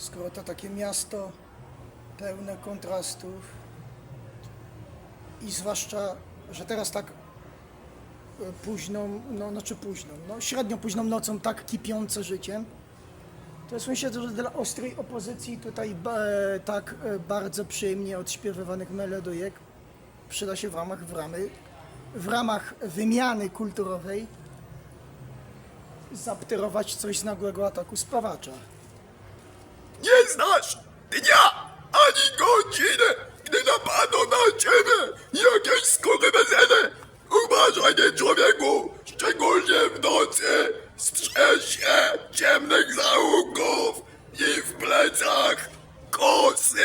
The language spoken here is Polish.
skoro to takie miasto pełne kontrastów i zwłaszcza, że teraz tak e, późną, no znaczy późną, no średnio późną nocą tak kipiące życiem, to jest myślę, że dla ostrej opozycji tutaj ba, tak e, bardzo przyjemnie odśpiewywanych melodujek przyda się w ramach w ramy, w ramach wymiany kulturowej zapterować coś z nagłego ataku spawacza. Nie znasz dnia ani godziny, gdy napadną na ciebie jakieś skurwysyny. Uważaj, nie człowieku, szczególnie w nocy. Strzeż się ciemnych zaułków i w plecach kosy.